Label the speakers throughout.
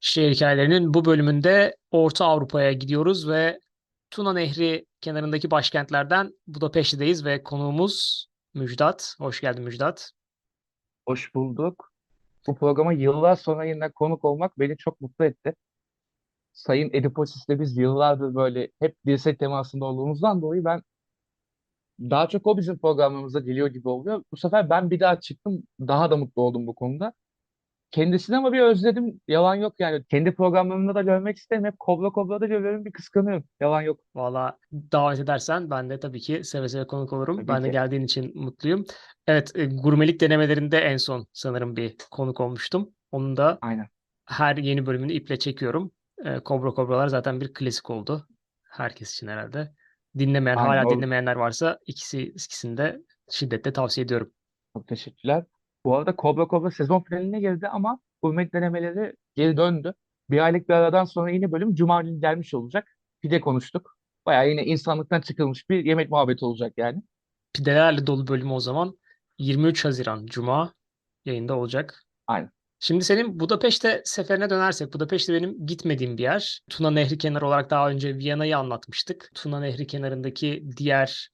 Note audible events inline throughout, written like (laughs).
Speaker 1: Şehir hikayelerinin bu bölümünde Orta Avrupa'ya gidiyoruz ve Tuna Nehri kenarındaki başkentlerden Budapeşte'deyiz ve konuğumuz Müjdat. Hoş geldin Müjdat.
Speaker 2: Hoş bulduk. Bu programa yıllar sonra yeniden konuk olmak beni çok mutlu etti. Sayın Ediposis'le biz yıllardır böyle hep dirsek temasında olduğumuzdan dolayı ben daha çok o bizim programımıza geliyor gibi oluyor. Bu sefer ben bir daha çıktım. Daha da mutlu oldum bu konuda. Kendisini ama bir özledim. Yalan yok yani. Kendi programlarımda da görmek isterim. Hep Kobra Kobra'da görüyorum bir kıskanıyorum. Yalan yok.
Speaker 1: Valla davet edersen ben de tabii ki seve seve konuk olurum.
Speaker 2: Tabii
Speaker 1: Ben de
Speaker 2: ki.
Speaker 1: geldiğin için mutluyum. Evet, e, gurmelik denemelerinde en son sanırım bir konuk olmuştum. Onun da
Speaker 2: Aynen.
Speaker 1: her yeni bölümünü iple çekiyorum. E, Kobra Kobralar zaten bir klasik oldu. Herkes için herhalde. Dinlemeyen,
Speaker 2: Aynen.
Speaker 1: hala
Speaker 2: O,
Speaker 1: dinlemeyenler varsa ikisi ikisini de şiddetle tavsiye ediyorum.
Speaker 2: çok teşekkürler. Bu arada Kobra Kobra sezon finaline girdi ama Hürmet denemeleri geri döndü. Bir aylık bir aradan sonra yine bölüm Cuma günü gelmiş olacak. Pide konuştuk. Bayağı yine insanlıktan çıkılmış bir yemek muhabbeti olacak yani.
Speaker 1: Pidelerle dolu bölümü o zaman 23 Haziran Cuma yayında olacak.
Speaker 2: Aynen.
Speaker 1: Şimdi senin Budapeşte seferine dönersek, Budapeşte benim gitmediğim bir yer. Tuna Nehri kenarı olarak daha önce Viyana'yı anlatmıştık. Tuna Nehri kenarındaki diğer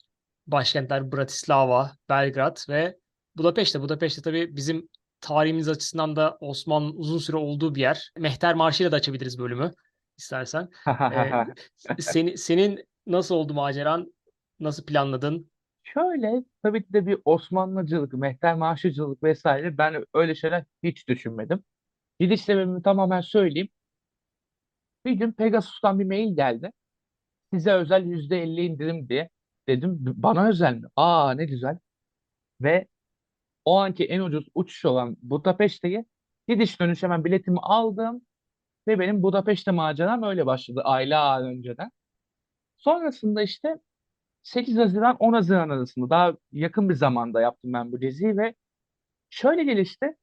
Speaker 1: başkentler Bratislava, Belgrad ve Budapeşte. Budapeşte tabii bizim tarihimiz açısından da Osmanlı'nın uzun süre olduğu bir yer. Mehter Marşı'yla da açabiliriz bölümü istersen. (laughs) Ee, seni, senin nasıl oldu maceran? Nasıl planladın?
Speaker 2: Şöyle tabii ki de bir Osmanlıcılık, mehter marşıcılık vesaire ben öyle şeyler hiç düşünmedim. Gidiş sebebimi tamamen söyleyeyim. Bir gün Pegasus'tan bir mail geldi. Size özel %50 indirim diye. Dedim bana özel mi? Aa ne güzel. Ve o anki en ucuz uçuş olan Budapeşte'ye gidiş dönüş hemen biletimi aldım ve benim Budapeşte maceram öyle başladı aylar önceden. Sonrasında işte 8 Haziran 10 Haziran arasında daha yakın bir zamanda yaptım ben bu geziyi ve şöyle gelişti.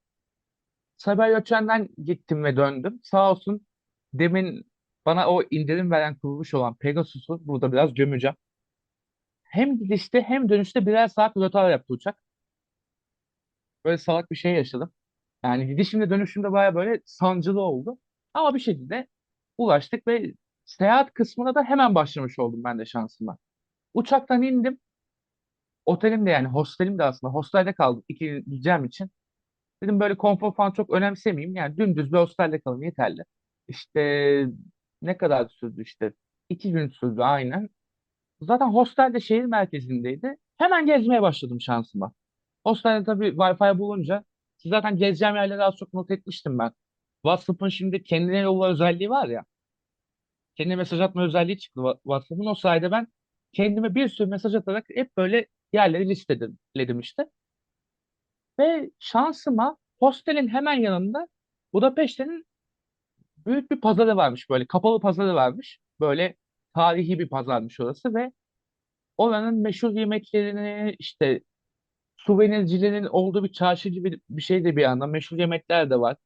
Speaker 2: Sabiha Gökçen'den gittim ve döndüm. Sağ olsun demin bana o indirim veren kuruluş olan Pegasus'u burada biraz gömeceğim. Hem gidişte hem dönüşte birer saat rötar yaptı uçak. Böyle salak bir şey yaşadım. Yani gidişimde dönüşümde baya böyle sancılı oldu. Ama bir şekilde ulaştık ve seyahat kısmına da hemen başlamış oldum ben de şansıma. Uçaktan indim. Otelim de yani hostelim de aslında hostelde kaldım iki gün gideceğim için. Dedim böyle konfor falan çok önemsemeyeyim. Yani dümdüz bir hostelde kalın yeterli. İşte ne kadar sürdü işte? İki gün sürdü aynen. Zaten hostel de şehir merkezindeydi. Hemen gezmeye başladım şansıma. Hostelde tabii Wi-Fi bulunca zaten gezeceğim yerleri az çok not etmiştim ben. WhatsApp'ın şimdi kendine yolla özelliği var ya. Kendine mesaj atma özelliği çıktı WhatsApp'ın. O sayede ben kendime bir sürü mesaj atarak hep böyle yerleri listeledim işte. Ve şansıma hostelin hemen yanında Budapeşte'nin büyük bir pazarı varmış böyle. Kapalı pazarı varmış. Böyle tarihi bir pazarmış orası ve oranın meşhur yemeklerini işte suvenircilerin olduğu bir çarşı gibi bir şey de bir yandan. Meşhur yemekler de var.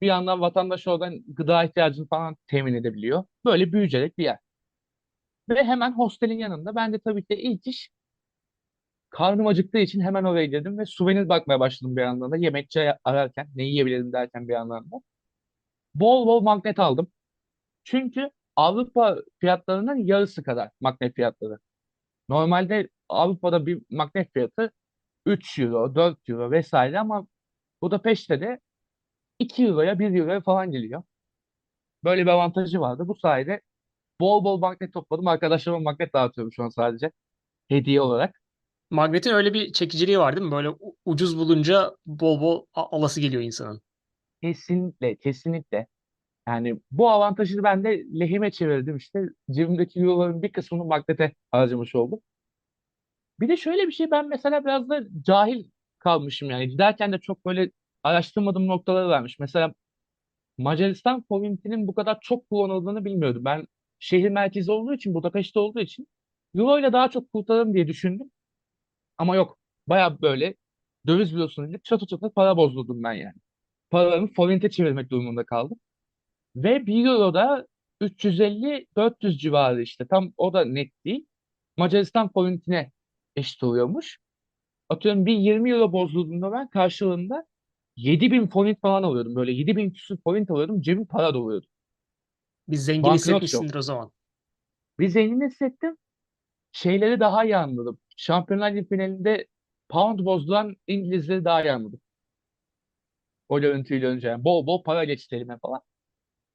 Speaker 2: Bir yandan vatandaş oradan gıda ihtiyacını falan temin edebiliyor. Böyle büyüyecek bir yer. Ve hemen hostelin yanında ben de tabii ki ilk iş karnım acıktığı için hemen oraya girdim ve suvenir bakmaya başladım bir yandan da. Yemekçi ararken ne yiyebilirim derken bir yandan da. Bol bol magnet aldım. Çünkü Avrupa fiyatlarının yarısı kadar magnet fiyatları. Normalde Avrupa'da bir magnet fiyatı 3 euro, 4 euro vesaire ama Budapeşte de 2 euroya 1 euroya falan geliyor. Böyle bir avantajı vardı. Bu sayede bol bol magnet topladım. Arkadaşlarıma magnet dağıtıyorum şu an sadece. Hediye olarak.
Speaker 1: Magnetin öyle bir çekiciliği var değil mi? Böyle ucuz bulunca bol bol alası geliyor insanın.
Speaker 2: Kesinlikle, kesinlikle. Yani bu avantajı ben de lehime çevirdim işte. Cebimdeki euroların bir kısmını magnete harcamış oldum. Bir de şöyle bir şey ben mesela biraz da cahil kalmışım yani. Giderken de çok böyle araştırmadığım noktaları varmış. Mesela Macaristan forintinin bu kadar çok kullanıldığını bilmiyordum. Ben şehir merkezi olduğu için, Budapeşte olduğu için Euro ile daha çok kurtarırım diye düşündüm. Ama yok. Baya böyle döviz bürosuna gidip çatır çatır para bozdurdum ben yani. Paramı forinte çevirmek durumunda kaldım. Ve 1 euro da 350-400 civarı işte. Tam o da net değil. Macaristan forintine eşit oluyormuş. Atıyorum bir 20 euro bozduğumda ben karşılığında 7000 forint falan alıyordum. Böyle 7000 küsur forint alıyordum. Cebim para doluyordu.
Speaker 1: Bir zengin
Speaker 2: Banknot yok.
Speaker 1: hissetmişsindir o zaman.
Speaker 2: Bir zengin hissettim. Şeyleri daha iyi anladım. Şampiyonlar Ligi finalinde pound bozduran İngilizleri daha iyi anladım. O görüntüyle önce. Yani bol bol para geçti elime falan.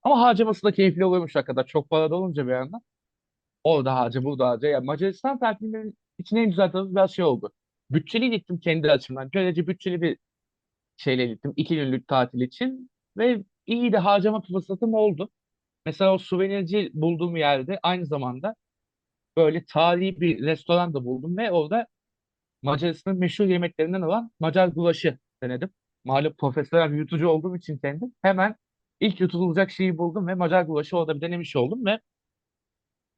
Speaker 2: Ama harcaması da keyifli oluyormuş hakikaten. Çok para da olunca bir yandan. Orada harca, burada harca. Yani Macaristan tatilinin için en güzel tarafı biraz şey oldu. Bütçeli gittim kendi açımdan. Görece bütçeli bir şeyle gittim. iki günlük tatil için. Ve iyi de harcama fırsatım oldu. Mesela o suvenirci bulduğum yerde aynı zamanda böyle tarihi bir restoran da buldum ve orada Macaristan'ın meşhur yemeklerinden olan Macar gulaşı denedim. Malum profesyonel yutucu olduğum için kendim hemen ilk yutulacak şeyi buldum ve Macar gulaşı orada bir denemiş oldum ve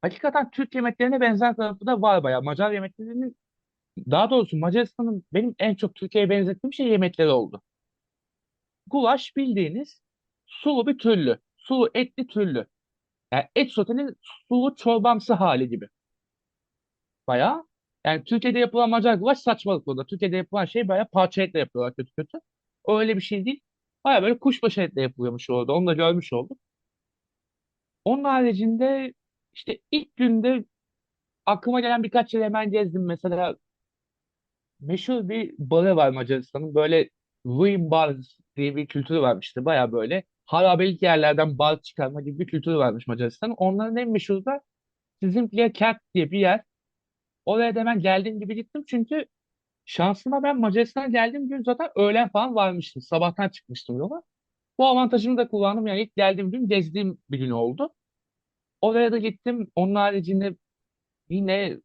Speaker 2: hakikaten Türk yemeklerine benzer tarafı da var bayağı. Macar yemeklerinin daha doğrusu Macaristan'ın benim en çok Türkiye'ye benzettiğim şey yemekleri oldu. Gulaş bildiğiniz sulu bir türlü. Sulu etli türlü. Yani et sotenin sulu çorbamsı hali gibi. Bayağı. Yani Türkiye'de yapılan Macar gulaş saçmalık burada. Türkiye'de yapılan şey bayağı parça etle yapıyorlar kötü kötü. O öyle bir şey değil. Bayağı böyle kuşbaşı etle yapılıyormuş orada. Onu da görmüş olduk. Onun haricinde işte ilk günde aklıma gelen birkaç yeri hemen gezdim. Mesela meşhur bir barı var Macaristan'ın. Böyle ruin bars diye bir kültürü varmıştı. Bayağı böyle harabelik yerlerden bar çıkarma gibi bir kültürü varmış Macaristan'ın. Onların en meşhuru da Sizimplia Kert diye bir yer. Oraya da hemen geldiğim gibi gittim çünkü şansıma ben Macaristan'a geldiğim gün zaten öğlen falan varmıştım. Sabahtan çıkmıştım yola. Bu avantajını da kullandım. Yani ilk geldiğim gün gezdiğim bir gün oldu. Oraya da gittim. Onun haricinde yine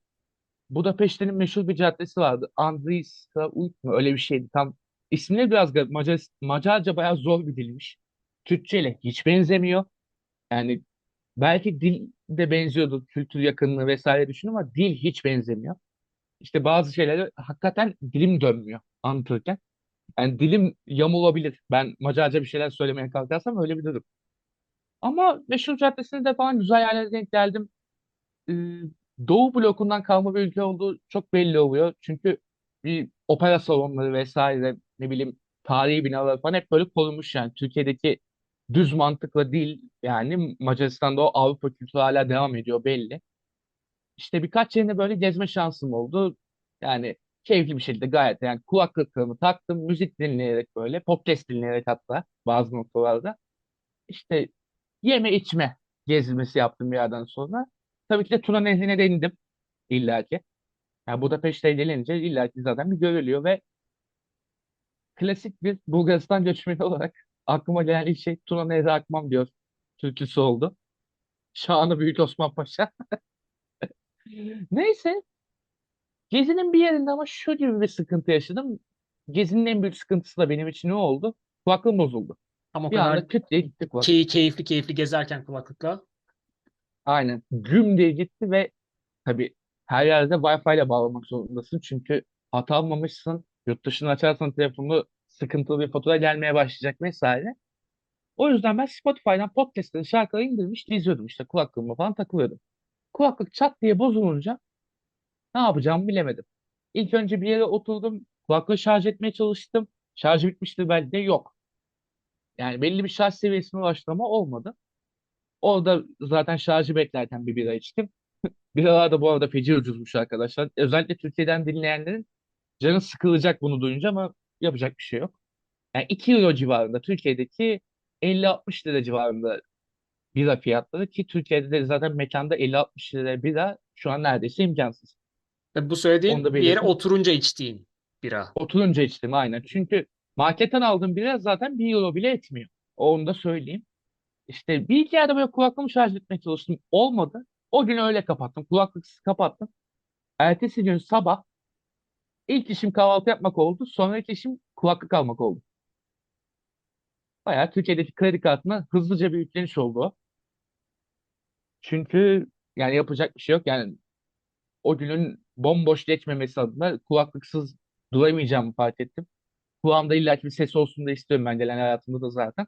Speaker 2: Budapeşte'nin meşhur bir caddesi vardı. Andriiska Uit mu? Öyle bir şeydi. Tam ismini biraz garip. Macar, Macarca bayağı zor bir dilmiş. Türkçeyle hiç benzemiyor. Yani belki dil de benziyordu. Kültür yakınlığı vesaire düşün ama dil hiç benzemiyor. İşte bazı şeyleri hakikaten dilim dönmüyor anlatırken. Yani dilim yamulabilir. Ben Macarca bir şeyler söylemeye kalkarsam öyle bir durum. Ama meşhur caddesinde de falan güzel yerlere denk geldim. Ee, Doğu blokundan kalma bir ülke olduğu çok belli oluyor. Çünkü bir opera salonları vesaire ne bileyim tarihi binalar falan hep böyle korunmuş yani. Türkiye'deki düz mantıkla değil yani Macaristan'da o Avrupa kültürü hala devam ediyor belli. İşte birkaç yerinde böyle gezme şansım oldu. Yani keyifli bir şekilde gayet yani kulaklıklarımı taktım müzik dinleyerek böyle podcast dinleyerek hatta bazı noktalarda. İşte yeme içme gezmesi yaptım bir yerden sonra. Tabii ki de Tuna Nehri'ne de indim illaki. Yani Budapeşte gelince illaki zaten bir görülüyor ve klasik bir Bulgaristan göçmeni olarak aklıma gelen ilk şey Tuna Nehri akmam diyor türküsü oldu. Şanı Büyük Osman Paşa. (laughs) Neyse. Gezinin bir yerinde ama şu gibi bir sıkıntı yaşadım. Gezinin en büyük sıkıntısı da benim için ne oldu? Kulaklığım bozuldu.
Speaker 1: Ama o
Speaker 2: Bir
Speaker 1: kadar
Speaker 2: anda küt diye gitti kulaklık.
Speaker 1: key- keyifli keyifli gezerken kulaklıkla.
Speaker 2: Aynen. Güm diye gitti ve tabii her yerde Wi-Fi ile bağlamak zorundasın. Çünkü hata almamışsın. Yurt dışını açarsan telefonu sıkıntılı bir fatura gelmeye başlayacak vesaire. O yüzden ben Spotify'dan podcast'leri şarkıları indirmiş izliyordum işte kulaklığıma falan takılıyordum. Kulaklık çat diye bozulunca ne yapacağımı bilemedim. İlk önce bir yere oturdum. Kulaklığı şarj etmeye çalıştım. Şarjı bitmiştir belki de yok. Yani belli bir şarj seviyesine ulaştım ama olmadı. Orada zaten şarjı beklerken bir bira içtim. (laughs) Biralar da bu arada feci ucuzmuş arkadaşlar. Özellikle Türkiye'den dinleyenlerin canı sıkılacak bunu duyunca ama yapacak bir şey yok. Yani 2 euro civarında Türkiye'deki 50-60 lira civarında bira fiyatları ki Türkiye'de de zaten mekanda 50-60 lira bira şu an neredeyse imkansız.
Speaker 1: Ve bu söylediğin bir yere oturunca içtiğin bira.
Speaker 2: Oturunca içtim aynen. Çünkü marketten aldığım bira zaten 1 euro bile etmiyor. Onu da söyleyeyim. İşte bir iki yerde böyle kulaklığımı şarj etmeye çalıştım. Olmadı. O gün öyle kapattım. Kulaklıksız kapattım. Ertesi gün sabah ilk işim kahvaltı yapmak oldu. Sonraki işim kulaklık almak oldu. Bayağı Türkiye'deki kredi kartına hızlıca bir yükleniş oldu. Çünkü yani yapacak bir şey yok. Yani o günün bomboş geçmemesi adına kulaklıksız duramayacağımı fark ettim. Kulağımda illaki bir ses olsun da istiyorum ben gelen hayatımda da zaten.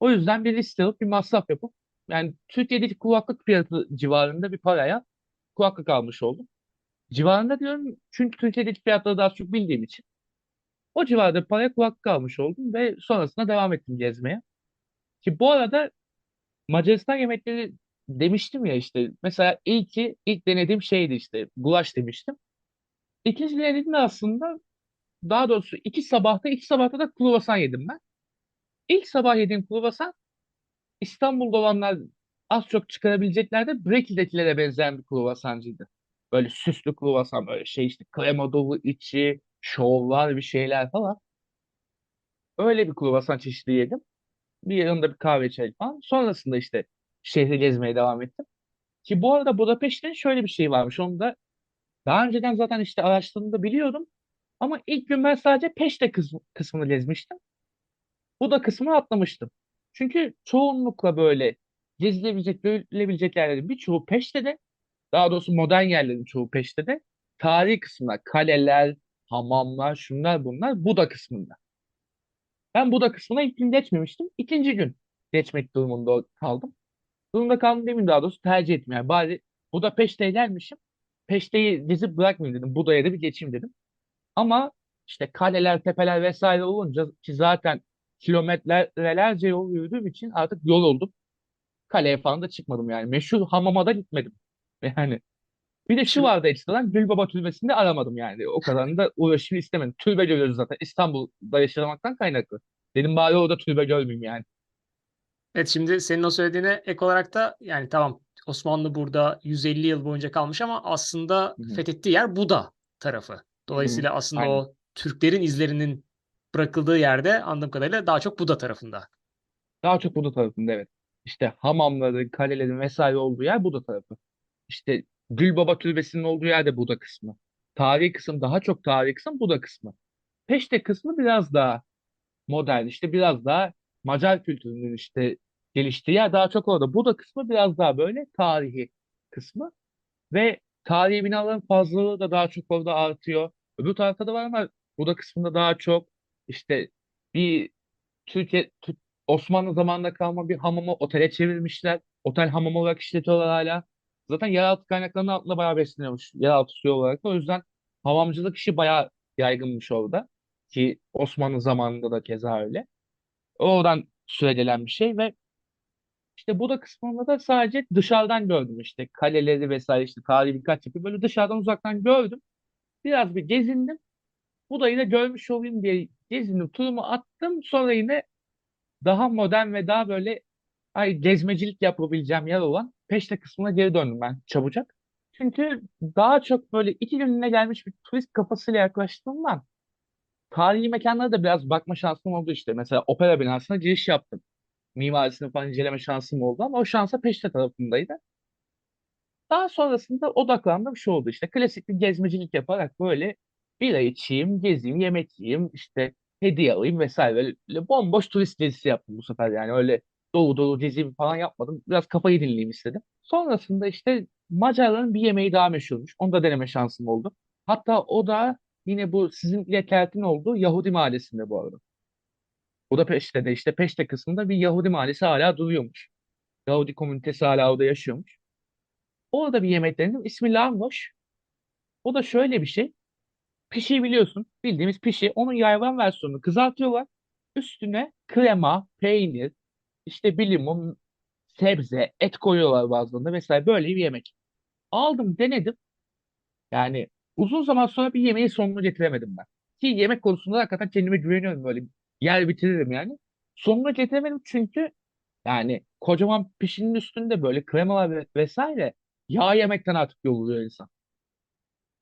Speaker 2: O yüzden bir liste alıp bir masraf yapıp yani Türkiye'deki kulaklık fiyatı civarında bir paraya kulaklık almış oldum. Civarında diyorum çünkü Türkiye'deki fiyatları daha çok bildiğim için. O civarda paraya kulak kalmış oldum ve sonrasında devam ettim gezmeye. Ki bu arada Macaristan yemekleri demiştim ya işte. Mesela ilki ilk denediğim şeydi işte. Gulaş demiştim. İkinci denediğim de aslında daha doğrusu iki sabahta iki sabahta da kruvasan yedim ben. İlk sabah yediğim kruvasan İstanbul'da olanlar az çok çıkarabilecekler de Breki'dekilere benzeyen bir kruvasancıydı. Böyle süslü kruvasan böyle şey işte krema dolu içi, şovlar bir şeyler falan. Öyle bir kruvasan çeşidi yedim. Bir yanında bir kahve içelim falan. Sonrasında işte şehri gezmeye devam ettim. Ki bu arada Budapeşte'nin şöyle bir şey varmış. Onu da daha önceden zaten işte araştırdığımda biliyordum. Ama ilk gün ben sadece Peşte kısmı, kısmını gezmiştim. Buda kısmını atlamıştım. Çünkü çoğunlukla böyle gezilebilecek, görülebilecek yerlerin birçoğu Peşte'de. Daha doğrusu modern yerlerin çoğu Peşte'de. Tarihi kısmında kaleler, hamamlar, şunlar bunlar Buda kısmında. Ben Buda kısmına ilk gün geçmemiştim. İkinci gün geçmek durumunda kaldım. Durumda kaldım demeyeyim daha doğrusu tercih ettim. Yani bari Buda Peşte'ye gelmişim. Peşte'yi gezip bırakmayayım dedim. Buda'ya da bir geçeyim dedim. Ama işte kaleler, tepeler vesaire olunca ki zaten kilometrelerce yol yürüdüğüm için artık yol oldum. Kaleye falan da çıkmadım yani. Meşhur hamama da gitmedim. Yani bir de şu vardı ekstradan Gülbaba Türbesi'nde aramadım yani. O kadarını da uğraşmayı istemedim. Türbe görüyoruz zaten. İstanbul'da yaşamaktan kaynaklı. Dedim bari orada türbe görmeyeyim yani.
Speaker 1: evet şimdi senin o söylediğine ek olarak da yani tamam Osmanlı burada 150 yıl boyunca kalmış ama aslında
Speaker 2: Hı hı.
Speaker 1: fethettiği yer Buda tarafı.
Speaker 2: Hı hı.
Speaker 1: Dolayısıyla aslında
Speaker 2: Aynen.
Speaker 1: o Türklerin izlerinin bırakıldığı yerde anladığım kadarıyla daha çok Buda tarafında.
Speaker 2: Daha çok Buda tarafında evet. İşte hamamların, kalelerin vesaire olduğu yer Buda tarafı. İşte Gülbaba Türbesi'nin olduğu yer de Buda kısmı. Tarihi kısım daha çok tarihi kısım Buda kısmı. Peşte kısmı biraz daha modern işte biraz daha Macar kültürünün işte geliştiği yer daha çok orada. Buda kısmı biraz daha böyle tarihi kısmı ve tarihi binaların fazlalığı da daha çok orada artıyor. Öbür tarafta da var ama Buda kısmında daha çok işte bir Türkiye Tü- Osmanlı zamanında kalma bir hamamı otele çevirmişler. Otel hamam olarak işletiyorlar hala. Zaten yeraltı kaynaklarının altında bayağı besleniyormuş. Yeraltı suyu olarak da. O yüzden hamamcılık işi bayağı yaygınmış orada. Ki Osmanlı zamanında da keza öyle. Oradan süregelen bir şey ve işte Buda kısmında da sadece dışarıdan gördüm işte kaleleri vesaire işte tarihi birkaç yapı böyle dışarıdan uzaktan gördüm. Biraz bir gezindim. Buda'yı da görmüş olayım diye gezindim. Turumu attım. Sonra yine daha modern ve daha böyle ay gezmecilik yapabileceğim yer olan Peşte kısmına geri döndüm ben çabucak. Çünkü daha çok böyle iki gününe gelmiş bir turist kafasıyla yaklaştığımdan tarihi mekanlara da biraz bakma şansım oldu işte. Mesela opera binasına giriş yaptım. Mimarisini falan inceleme şansım oldu ama o şansa Peşte tarafındaydı. Daha sonrasında odaklandığım şu oldu işte klasik bir gezmecilik yaparak böyle bira içeyim, gezeyim, yemek yiyeyim, işte hediye alayım vesaire. Böyle, bomboş turist gezisi yaptım bu sefer yani öyle dolu dolu gezeyim falan yapmadım. Biraz kafayı dinleyeyim istedim. Sonrasında işte Macarların bir yemeği daha meşhurmuş. Onu da deneme şansım oldu. Hatta o da yine bu sizin iletiletin olduğu Yahudi mahallesinde bu arada. Budapeşte de işte Peşte kısmında bir Yahudi mahallesi hala duruyormuş. Yahudi komünitesi hala orada yaşıyormuş. Orada bir yemek denedim. İsmi langoş. O da şöyle bir şey. Pişi biliyorsun. Bildiğimiz pişi. Onun yayvan versiyonunu kızartıyorlar. Üstüne krema, peynir, işte bir limon, sebze, et koyuyorlar bazılarında vesaire. Böyle bir yemek. Aldım, denedim. Yani uzun zaman sonra bir yemeğin sonunu getiremedim ben. Ki yemek konusunda hakikaten kendime güveniyorum böyle. Yer bitiririm yani. Sonunu getiremedim çünkü yani kocaman pişinin üstünde böyle kremalar ve- vesaire yağ yemekten artık yoruluyor insan.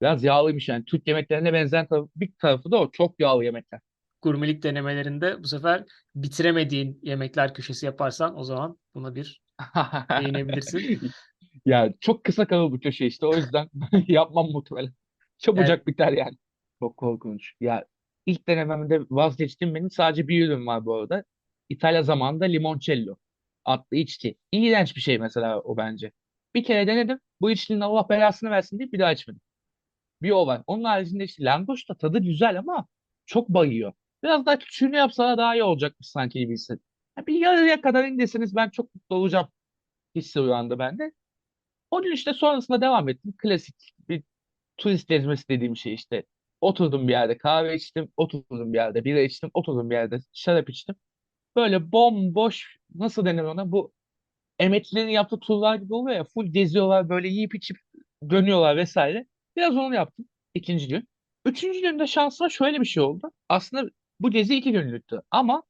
Speaker 2: Biraz yağlıymış yani. Türk yemeklerine benzeyen tarafı, bir tarafı da o. Çok yağlı yemekler.
Speaker 1: Gurmelik denemelerinde bu sefer bitiremediğin yemekler köşesi yaparsan o zaman buna bir (laughs) değinebilirsin. (laughs)
Speaker 2: Ya çok kısa kalır bu köşe işte. O yüzden (laughs) yapmam muhtemelen.
Speaker 1: Yani
Speaker 2: Çabucak biter yani. Çok korkunç. Ya ilk denememde vazgeçtiğim benim sadece bir ürün var bu arada. İtalya zamanında limoncello adlı içki. İğrenç bir şey mesela o bence. Bir kere denedim. Bu içkinin Allah belasını versin deyip bir daha içmedim. Bir o var. Onun haricinde işte langoş da tadı güzel ama çok bayıyor. Biraz daha küçüğünü yapsalar daha iyi olacakmış sanki gibi hissettim. Bir yarıya kadar indirseniz ben çok mutlu olacağım hissi uyandı bende. O gün işte sonrasında devam ettim. Klasik bir turist gezmesi dediğim şey işte. Oturdum bir yerde kahve içtim, oturdum bir yerde bira içtim, oturdum bir yerde şarap içtim. Böyle bomboş nasıl denir ona bu emeklilerin yaptığı turlar gibi oluyor ya full geziyorlar böyle yiyip içip dönüyorlar vesaire. Biraz onu yaptım ikinci gün. Üçüncü günde şansıma şöyle bir şey oldu. Aslında bu gezi iki günlüktü ama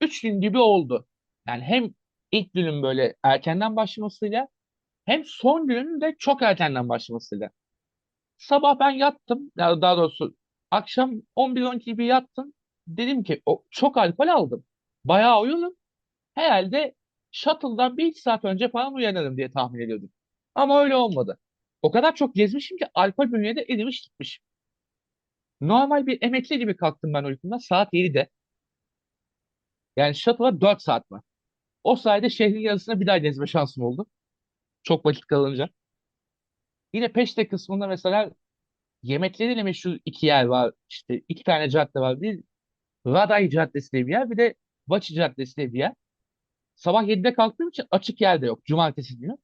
Speaker 2: üç gün gibi oldu. Yani hem ilk günün böyle erkenden başlamasıyla hem son günün de çok erkenden başlamasıyla. Sabah ben yattım. Ya daha doğrusu akşam 11-12 gibi yattım. Dedim ki o, çok alkol aldım. Bayağı uyudum. Herhalde shuttle'dan bir iki saat önce falan uyanırım diye tahmin ediyordum. Ama öyle olmadı. O kadar çok gezmişim ki alkol bünyede erimiş gitmiş. Normal bir emekli gibi kalktım ben uykumdan saat 7'de. Yani shuttle'a 4 saat var. O sayede şehrin yarısına bir daha gezme şansım oldu. Çok vakit kalınca. Yine Peşte kısmında mesela yemekleriyle meşhur iki yer var. İşte iki tane cadde var. Bir Raday Caddesi diye bir yer. Bir de Vaçi Caddesi diye bir yer. Sabah 7'de kalktığım için açık yer de yok. Cumartesi günü.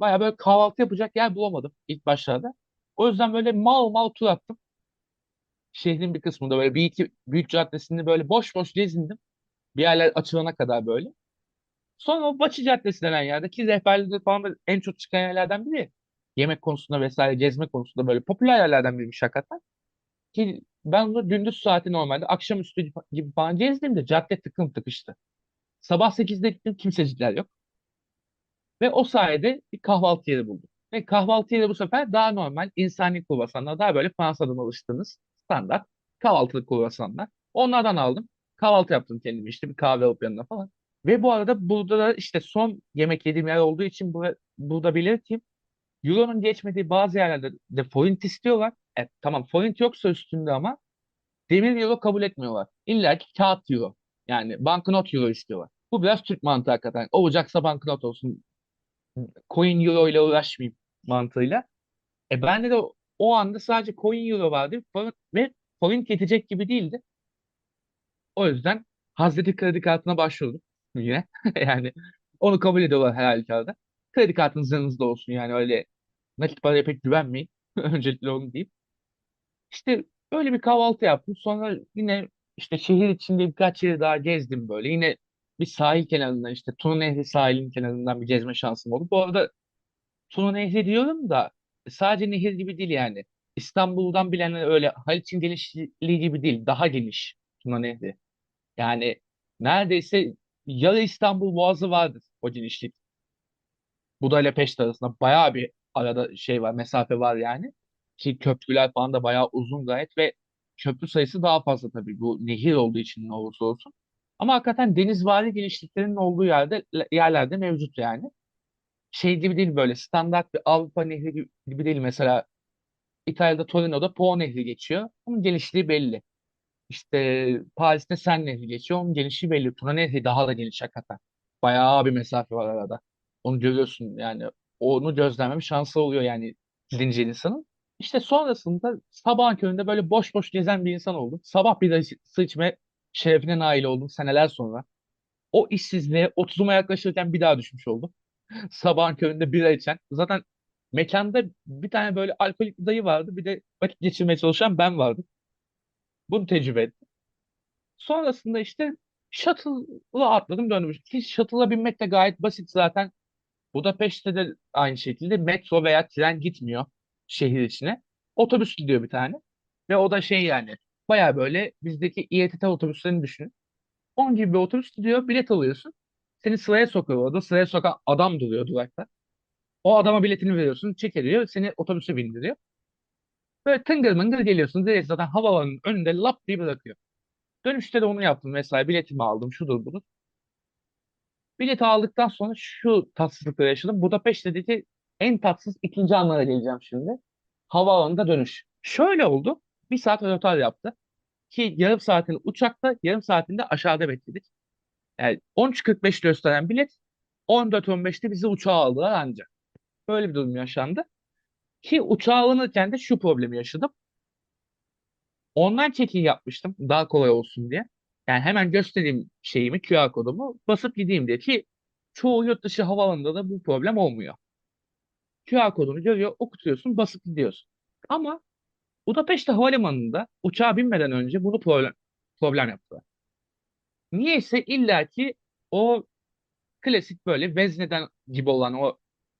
Speaker 2: Baya böyle kahvaltı yapacak yer bulamadım ilk başlarda. O yüzden böyle mal mal tur attım. Şehrin bir kısmında böyle bir iki büyük caddesinde böyle boş boş gezindim. Bir yerler açılana kadar böyle. Sonra o Baçı Caddesi denen yerde ki rehberlerde falan da en çok çıkan yerlerden biri. Yemek konusunda vesaire gezme konusunda böyle popüler yerlerden biriymiş hakikaten. Ki ben onu gündüz saati normalde akşamüstü gibi falan gezdiğimde cadde tıkım tıkıştı. Sabah 8'de gittim kimsecikler yok. Ve o sayede bir kahvaltı yeri buldum. Ve kahvaltı yeri bu sefer daha normal insani kruvasanlar. Daha böyle Fransa'dan alıştığınız standart kahvaltılık kruvasanlar. Onlardan aldım. Kahvaltı yaptım kendime işte bir kahve alıp yanına falan. Ve bu arada burada da işte son yemek yediğim yer olduğu için bu, burada belirteyim. Euro'nun geçmediği bazı yerlerde de forint istiyorlar. Evet, tamam forint yoksa üstünde ama demir euro kabul etmiyorlar. İlla ki kağıt euro. Yani banknot euro istiyorlar. Bu biraz Türk mantığı hakikaten. Olacaksa banknot olsun. Coin euro ile uğraşmayayım mantığıyla. E bende de o, anda sadece coin euro vardı ve forint yetecek gibi değildi. O yüzden Hazreti kredi kartına başvurdum (laughs) yine. Yani onu kabul ediyorlar her halükarda. Kredi kartınız yanınızda olsun yani öyle nakit paraya pek güvenmeyin. (laughs) Öncelikle onu diyeyim. İşte öyle bir kahvaltı yaptım. Sonra yine işte şehir içinde birkaç yeri daha gezdim böyle. Yine bir sahil kenarından işte Tuna Nehri sahilinin kenarından bir gezme şansım oldu. Bu arada Tuna Nehri diyorum da sadece nehir gibi değil yani. İstanbul'dan bilenler öyle Haliç'in genişliği gibi değil. Daha geniş Tuna Nehri. Yani neredeyse yarı İstanbul Boğazı vardır o genişlik. Buda ile Peşte arasında bayağı bir arada şey var, mesafe var yani. Ki köprüler falan da bayağı uzun gayet ve köprü sayısı daha fazla tabii bu nehir olduğu için ne olursa olsun. Ama hakikaten denizvari genişliklerinin olduğu yerde yerlerde mevcut yani. Şey gibi değil böyle standart bir Avrupa nehri gibi, değil. Mesela İtalya'da Torino'da Po Nehri geçiyor. Onun genişliği belli. İşte Paris'te Sen Nehri geçiyor. Onun genişliği belli. Tuna Nehri daha da geniş hakikaten. Bayağı bir mesafe var arada. Onu görüyorsun yani. Onu gözlemleme şansı oluyor yani gidince insanın. İşte sonrasında sabahın köründe böyle boş boş gezen bir insan oldum. Sabah bir de içme şerefine nail oldum seneler sonra. O işsizliğe 30'uma yaklaşırken bir daha düşmüş oldum. (laughs) Sabahın köründe bira içen. Zaten mekanda bir tane böyle alkolik bir dayı vardı. Bir de vakit geçirmeye çalışan ben vardım. Bunu tecrübe ettim. Sonrasında işte shuttle'la atladım döndüm. Ki shuttle'la binmek de gayet basit zaten. Budapeşte de aynı şekilde metro veya tren gitmiyor şehir içine. Otobüs gidiyor bir tane. Ve o da şey yani baya böyle bizdeki İETT otobüslerini düşünün. Onun gibi bir otobüs gidiyor, bilet alıyorsun. Seni sıraya sokuyor orada. Sıraya sokan adam duruyor durakta. O adama biletini veriyorsun, çekiliyor, seni otobüse bindiriyor. Böyle tıngır mıngır geliyorsun. Direkt zaten havaalanının önünde lap diye bırakıyor. Dönüşte de onu yaptım mesela. Biletimi aldım, şudur budur. Bileti aldıktan sonra şu tatsızlıkları yaşadım. Budapeşte'deki en tatsız ikinci anlara geleceğim şimdi. Havaalanında dönüş. Şöyle oldu. Bir saat rötar yaptı. Ki yarım saatini uçakta, yarım saatinde aşağıda bekledik. Yani 13.45 gösteren bilet 14.15'te bizi uçağa aldılar ancak. Böyle bir durum yaşandı. Ki uçağa alınırken de şu problemi yaşadım. Online check-in yapmıştım daha kolay olsun diye. Yani hemen göstereyim şeyimi, QR kodumu basıp gideyim diye ki çoğu yurt dışı havaalanında da bu problem olmuyor. QR kodunu görüyor, okutuyorsun, basıp gidiyorsun. Ama Budapeşte Havalimanı'nda uçağa binmeden önce bunu problem, problem yaptılar. Niyeyse illaki o klasik böyle vezneden gibi olan o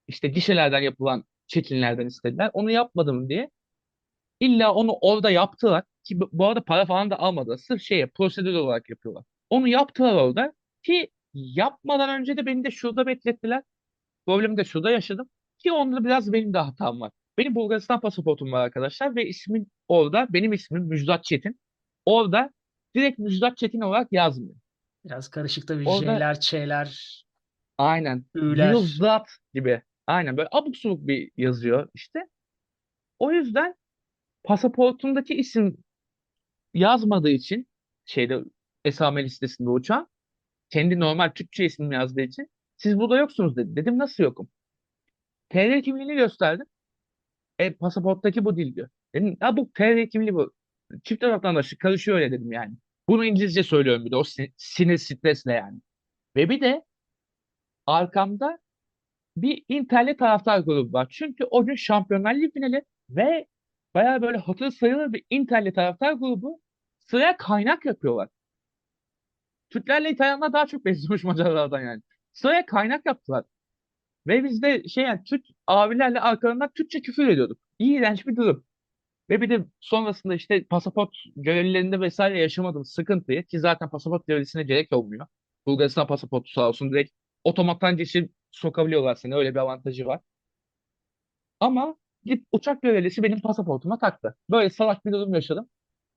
Speaker 2: işte gişelerden yapılan çekimlerden istediler. Onu yapmadım diye illa onu orada yaptılar ki bu arada para falan da almadılar. Sırf şeye prosedür olarak yapıyorlar. Onu yaptılar orada ki yapmadan önce de beni de şurada beklettiler. Problemi de şurada yaşadım ki onda biraz benim de hatam var. Benim Bulgaristan pasaportum var arkadaşlar ve ismin orada benim ismim Müjdat Çetin. Orada direkt Müjdat Çetin olarak yazmıyor.
Speaker 1: Biraz karışık tabii
Speaker 2: Orada
Speaker 1: J'ler, Ç'ler,
Speaker 2: aynen
Speaker 1: Ü'ler.
Speaker 2: Müjdat gibi. Aynen böyle abuk subuk bir yazıyor işte. O yüzden pasaportumdaki isim yazmadığı için şeyde esame listesinde uçağın kendi normal Türkçe ismini yazdığı için siz burada yoksunuz dedi. Dedim nasıl yokum? TR kimliğini gösterdim. E pasaporttaki bu değil diyor. Dedim ya bu TR kimliği bu. Çift vatandaşlık karışıyor öyle dedim yani. Bunu İngilizce söylüyorum bir de o sin- sinir stresle yani. Ve bir de arkamda bir Inter'li taraftar grubu var. Çünkü o gün Şampiyonlar Ligi finali ve bayağı böyle hatır sayılır bir Inter'li taraftar grubu sıraya kaynak yapıyorlar. Türklerle İtalyanlar daha çok benziyormuş (laughs) Macarlardan yani. Sıraya kaynak yaptılar. Ve biz de şey yani Türk abilerle arkalarından Türkçe küfür ediyorduk. İğrenç bir durum. Ve bir de sonrasında işte pasaport görevlilerinde vesaire yaşamadığım sıkıntıyı ki zaten pasaport görevlisine gerek olmuyor. Bulgaristan pasaportu sağ olsun direkt otomattan geçip sokabiliyorlar seni. Öyle bir avantajı var. Ama git uçak görevlisi benim pasaportuma taktı. Böyle salak bir durum yaşadım.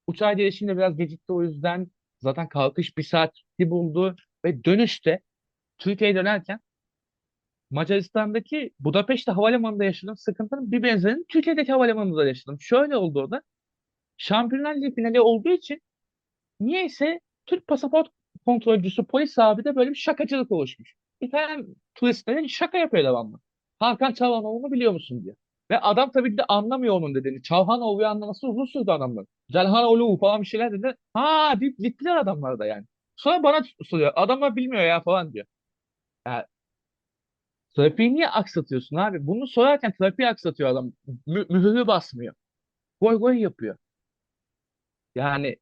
Speaker 2: Uçağa gelişim biraz gecikti o yüzden. Zaten kalkış bir saat buldu ve dönüşte Türkiye'ye dönerken Macaristan'daki Budapeşte havalimanında yaşadığım sıkıntının bir benzerini Türkiye'deki havalimanında da yaşadım. Şöyle oldu o da. Şampiyonlar Ligi finali olduğu için niyeyse Türk pasaport kontrolcüsü polis abi de böyle bir şakacılık oluşmuş. İtalyan turistlere şaka yapıyor devamlı. Hakan Çalhanoğlu'nu biliyor musun diye. Ve adam tabii ki de anlamıyor onun dediğini. Çalhanoğlu'yu anlaması uzun sürdü adamların. Celhanoğlu falan bir şeyler dedi. Ha deyip gittiler adamlar da yani. Sonra bana soruyor. Adamlar bilmiyor ya falan diyor. Ya Trafiği niye aksatıyorsun abi? Bunu sorarken trafiği aksatıyor adam. Mü mühürü basmıyor. Goy goy yapıyor. Yani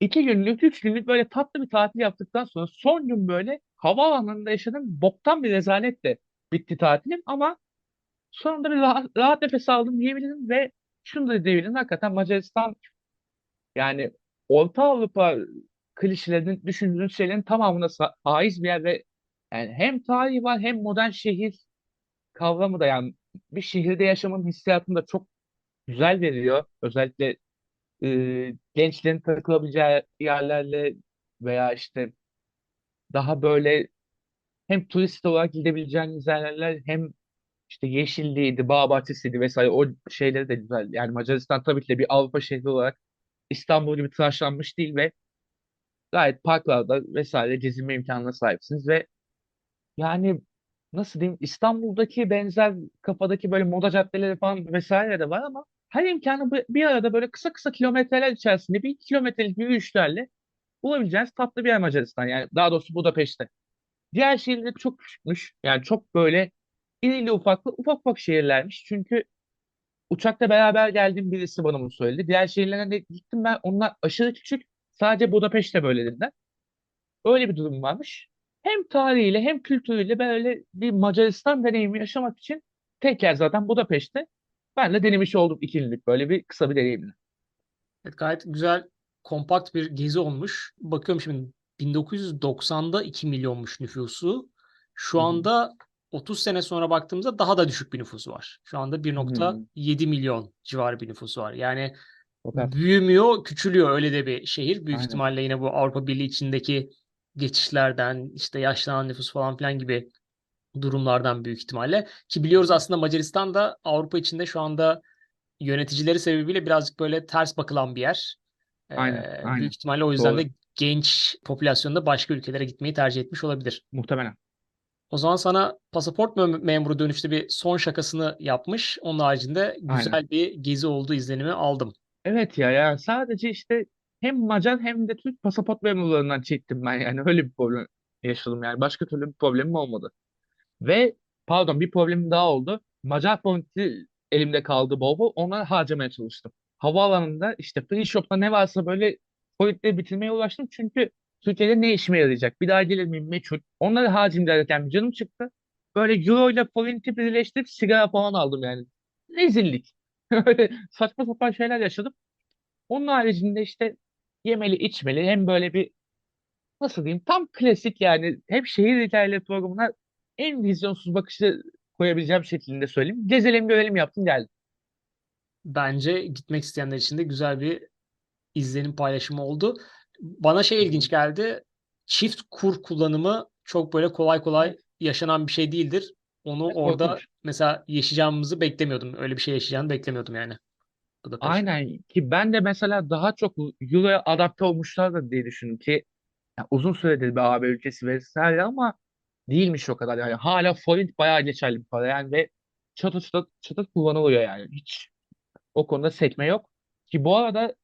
Speaker 2: iki günlük, üç günlük böyle tatlı bir tatil yaptıktan sonra son gün böyle havaalanında yaşadığım boktan bir rezaletle bitti tatilim ama sonunda bir rahat, rahat nefes aldım diyebilirim ve şunu da diyebilirim hakikaten Macaristan yani Orta Avrupa klişelerinin düşündüğünüz şeylerin tamamına haiz bir yer ve yani hem tarihi var hem modern şehir kavramı da yani bir şehirde yaşamanın hissiyatını da çok güzel veriyor. Özellikle e, gençlerin takılabileceği yerlerle veya işte daha böyle hem turist olarak gidebileceğiniz yerler hem işte yeşilliğiydi, bağ bahçesiydi vesaire o şeyleri de güzel. Yani Macaristan tabii ki de bir Avrupa şehri olarak İstanbul gibi tıraşlanmış değil ve gayet parklarda vesaire gezinme imkanına sahipsiniz ve yani nasıl diyeyim İstanbul'daki benzer kafadaki böyle moda caddeleri falan vesaire de var ama her imkanı bir arada böyle kısa kısa kilometreler içerisinde bir iki kilometrelik yürüyüşlerle bulabileceğiniz tatlı bir yer Macaristan. Yani daha doğrusu Budapeşte. Diğer şehirler çok küçükmüş. Yani çok böyle irili ufaklı ufak ufak şehirlermiş. Çünkü uçakla beraber geldiğim birisi bana bunu söyledi. Diğer şehirlere de gittim ben onlar aşırı küçük. Sadece Budapeşte böyle dediler. Öyle bir durum varmış. Hem tarihiyle hem kültürüyle böyle bir Macaristan deneyimi yaşamak için tek yer zaten Budapeşte. Ben de denemiş oldum iki günlük böyle bir kısa bir deneyimle.
Speaker 1: Evet, gayet güzel, kompakt bir gezi olmuş. Bakıyorum şimdi 1990'da 2 milyonmuş nüfusu. Şu
Speaker 2: hı.
Speaker 1: anda 30 sene sonra baktığımızda daha da düşük bir nüfusu var. Şu anda
Speaker 2: Hı hı.
Speaker 1: 1.7 milyon civarı bir nüfusu var. Yani büyümüyor, küçülüyor öyle de bir şehir. Büyük
Speaker 2: aynen.
Speaker 1: ihtimalle yine bu Avrupa Birliği içindeki geçişlerden, işte yaşlanan nüfus falan filan gibi durumlardan büyük ihtimalle. Ki biliyoruz aslında Macaristan da Avrupa içinde şu anda yöneticileri sebebiyle birazcık böyle ters bakılan bir yer.
Speaker 2: Aynen.
Speaker 1: Ee,
Speaker 2: Aynen.
Speaker 1: büyük ihtimalle o yüzden
Speaker 2: Doğru.
Speaker 1: de genç popülasyonda başka ülkelere gitmeyi tercih etmiş olabilir.
Speaker 2: Muhtemelen.
Speaker 1: O zaman sana pasaport mem- memuru dönüşte bir son şakasını yapmış. Onun haricinde
Speaker 2: Aynen.
Speaker 1: güzel bir gezi olduğu izlenimi aldım.
Speaker 2: Evet ya ya sadece işte hem Macar hem de Türk pasaport memurlarından çektim ben yani öyle bir problem yaşadım yani başka türlü bir problemim olmadı. Ve pardon bir problemim daha oldu. Macar forint'i elimde kaldı bol bol onları harcamaya çalıştım. havaalanında işte free shop'ta ne varsa böyle forintleri bitirmeye uğraştım. Çünkü Türkiye'de ne işime yarayacak? Bir daha gelir miyim meçhul. Onları harcayayım derken bir canım çıktı. Böyle euro ile forinti birleştirip sigara falan aldım yani. Rezillik. (laughs) Öyle saçma sapan şeyler yaşadım. Onun haricinde işte yemeli içmeli hem böyle bir nasıl diyeyim tam klasik yani hep şehir hikayeleri programına en vizyonsuz bakışı koyabileceğim şeklinde söyleyeyim. Gezelim görelim yaptım geldim.
Speaker 1: Bence gitmek isteyenler için de güzel bir izlenim paylaşımı oldu. Bana şey ilginç geldi. Çift kur kullanımı çok böyle kolay kolay yaşanan bir şey değildir. Onu orada mesela yaşayacağımızı beklemiyordum. Öyle bir şey yaşayacağını beklemiyordum yani. Budapeşte.
Speaker 2: Aynen. Ki ben de mesela daha çok Euro'ya adapte olmuşlardır diye düşündüm ki ya uzun süredir bir AB ülkesi vesaire ama değilmiş o kadar. Yani hala forint bayağı geçerli bir para. Yani ve çatır çatır, çatır kullanılıyor yani. Hiç o konuda sekme yok. Ki bu arada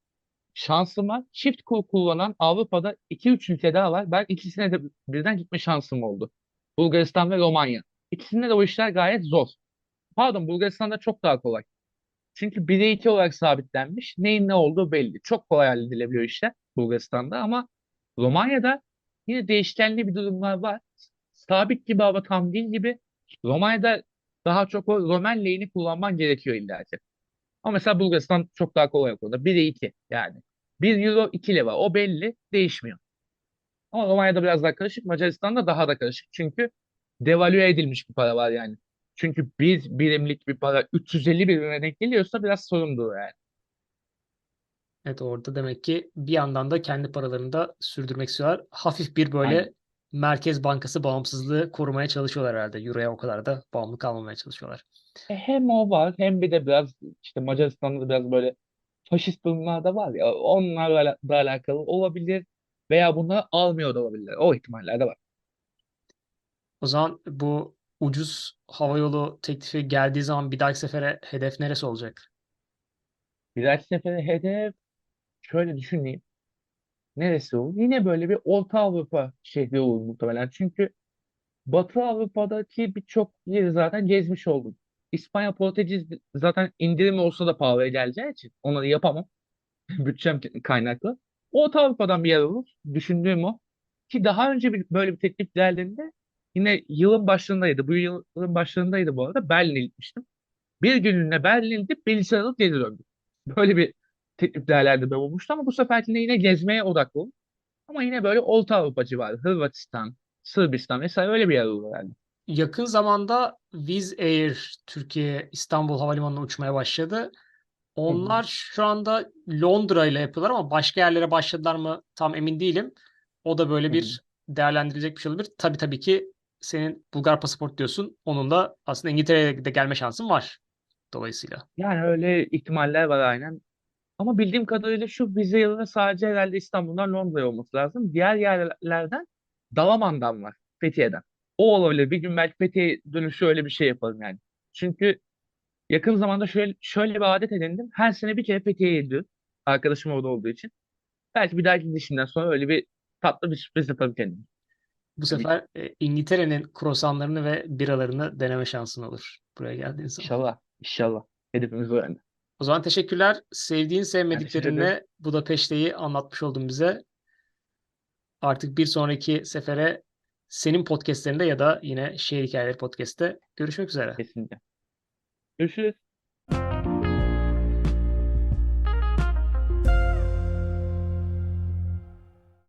Speaker 2: şansıma çift kur kullanan Avrupa'da 2-3 ülke daha var. Ben ikisine de birden gitme şansım oldu. Bulgaristan ve Romanya. İkisinde de o işler gayet zor. Pardon Bulgaristan'da çok daha kolay çünkü 1'e 2 olarak sabitlenmiş. Neyin ne olduğu belli. Çok kolay halledilebiliyor işler Bulgaristan'da ama Romanya'da yine değişkenli bir durumlar var. Sabit gibi ama tam değil gibi. Romanya'da daha çok o Roman lehini kullanman gerekiyor illa. Ama mesela Bulgaristan çok daha kolay konuda. 1'e 2 yani. 1 euro 2 lira o belli değişmiyor. Ama Romanya'da biraz daha karışık. Macaristan'da daha da karışık. Çünkü devalüe edilmiş bir para var yani. Çünkü bir birimlik bir para 350 birime denk geliyorsa biraz sorundur yani.
Speaker 1: Evet orada demek ki bir yandan da kendi paralarını da sürdürmek istiyorlar. Hafif bir böyle
Speaker 2: Aynen.
Speaker 1: Merkez Bankası bağımsızlığı korumaya çalışıyorlar herhalde. Euro'ya o kadar da bağımlı kalmamaya çalışıyorlar.
Speaker 2: E, hem o var hem bir de biraz işte Macaristan'da da biraz böyle faşist durumlar da var ya onlarla da alakalı olabilir veya bunları almıyor da olabilirler. O ihtimaller de var.
Speaker 1: O zaman bu ucuz havayolu teklifi geldiği zaman bir dahaki sefere hedef neresi olacak?
Speaker 2: Bir dahaki sefere hedef şöyle düşüneyim. Neresi olur? Yine böyle bir Orta Avrupa şehri olur muhtemelen. Çünkü Batı Avrupa'daki birçok yeri zaten gezmiş oldum. İspanya, Portekiz zaten indirim olsa da pahalıya geleceği için onları yapamam. (laughs) Bütçem kaynaklı. Orta Avrupa'dan bir yer olur. Düşündüğüm o. Ki daha önce bir, böyle bir teklif geldiğinde yine yılın başlarındaydı. Bu yılın başlarındaydı bu arada. Berlin'e gitmiştim. Bir günlüğüne Berlin'e gidip bilgisayar alıp geri döndüm. Böyle bir teklif değerlendirme olmuştu ama bu seferkinde yine gezmeye odaklı olun. Ama yine böyle Orta Avrupa civarı. Hırvatistan, Sırbistan vesaire öyle bir yer olur yani.
Speaker 1: Yakın zamanda Wizz Air Türkiye İstanbul Havalimanı'na uçmaya başladı. Onlar şu anda Londra ile yapıyorlar ama başka yerlere başladılar mı tam emin değilim. O da böyle bir değerlendirilecek bir şey olabilir. Tabii tabii ki senin Bulgar pasaport diyorsun. Onun da aslında İngiltere'ye de gelme şansın var dolayısıyla.
Speaker 2: Yani öyle ihtimaller var aynen. Ama bildiğim kadarıyla şu vize yılında sadece herhalde İstanbul'dan Londra'ya olması lazım. Diğer yerlerden Dalaman'dan var. Fethiye'den. O olabilir. Bir gün belki Fethiye dönüşü öyle bir şey yaparım yani. Çünkü yakın zamanda şöyle, şöyle bir adet edindim. Her sene bir kere Fethiye'ye gidiyorum. Arkadaşım orada olduğu için. Belki bir dahaki gidişimden sonra öyle bir tatlı bir sürpriz yaparım kendime.
Speaker 1: Bu sefer e, İngiltere'nin krosanlarını ve biralarını deneme şansın olur buraya geldiğin zaman.
Speaker 2: İnşallah. İnşallah. Hedefimiz o yönde.
Speaker 1: O zaman teşekkürler. Sevdiğin,
Speaker 2: teşekkür
Speaker 1: sevmediklerinle Budapeşte'yi anlatmış oldun bize. Artık bir sonraki sefere senin podcastlerinde ya da yine Şehir Hikayeleri podcast'te görüşmek üzere.
Speaker 2: Kesinlikle. Görüşürüz.